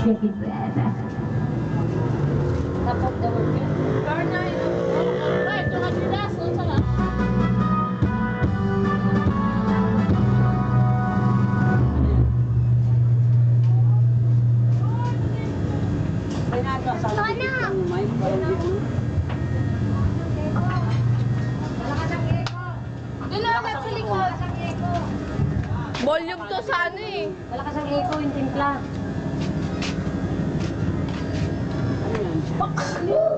Shake it, baby. Tapos daw yun. Garna, ito. Ito, ito, ito, ito, ito, ito, ito, Volume to sa ano eh. Malakas ang echo yung timpla. Ano yan?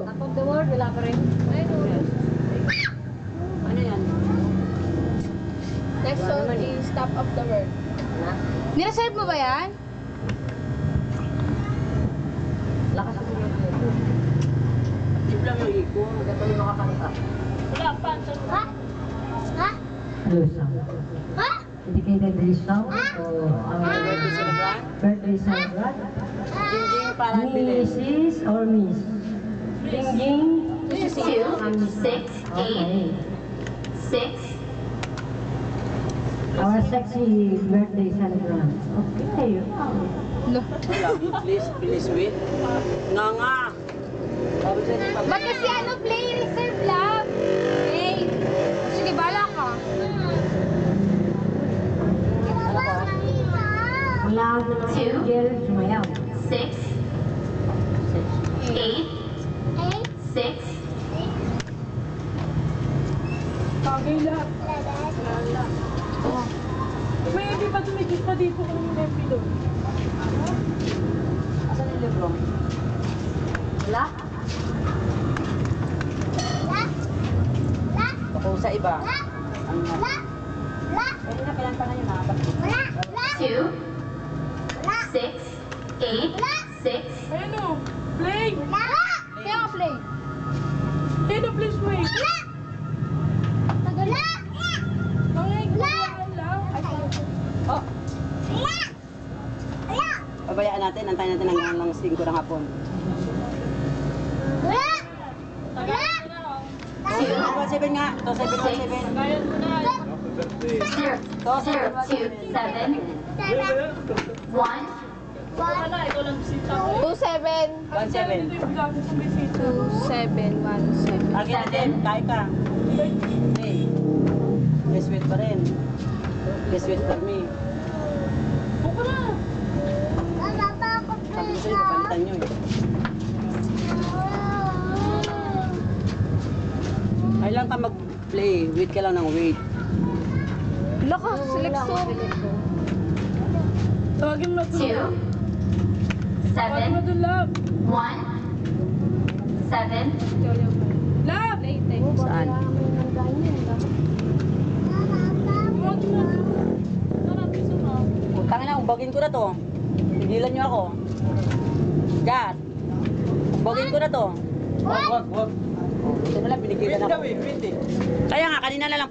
Top of the world, wala pa rin. Ano yan? Next song is Top of the World. Nireserve mo ba yan? Lakas ang echo. Tip lang yung. Hindi pa rin makakanta. Wala pa. Ha? Ha? Ha? Dedicated this song to our Birthday bilhin. Mrs. or Miss? Jingjing. Two, six, Okay. six. Our sexy birthday celebrant. Okay. Please, please wait. Nga nga. Ba't kasi ano, play reserve love? Play. Sige, bala ka. Wala na ng Two. angel. Sumayaw. Six. Eight. Six. May hindi pa tumigil pa dito kung yung MP doon. Asan yung libro? Wala? Baka sa iba. Ano nga? Pwede na pinanta na yun ha. Two. Six. Eight. Six. Ayun o. Play! Kaya nga play. O, please wait. Tagal. Ay, kumain lang. Ay, Oh, pabayaan natin. Antayin natin hanggang lang 5 ng hapon. Two. 7 nga. To 7 Six. 7. Bayan mo na. Zero. 7 Two. Seven. One. Wala, ikaw lang bisita ko. 2-7. 1-7. Ito yung vlog ko bisita. 2-7. 1-7. Lagi natin. Kain ka. Hey. Yes, wait pa rin. Yes, wait for me. Buko na. Sabi ko sa'yo, papalitan nyo eh. Kailan ka mag-play? Wait ka lang ng wait. Lakas, selekso. Tawagin mo. Two. Tawagin mo Seven. ito, love. One. Seven. Love! Saan? Tawagin mo mo. Utangin na, umbagin ko na to. Pigilan nyo ako. Gat. Umbagin ko na to. Wag, wag, wag. Ito na lang, pinigilan ako. daw eh, eh. Kaya nga, kanina na lang po.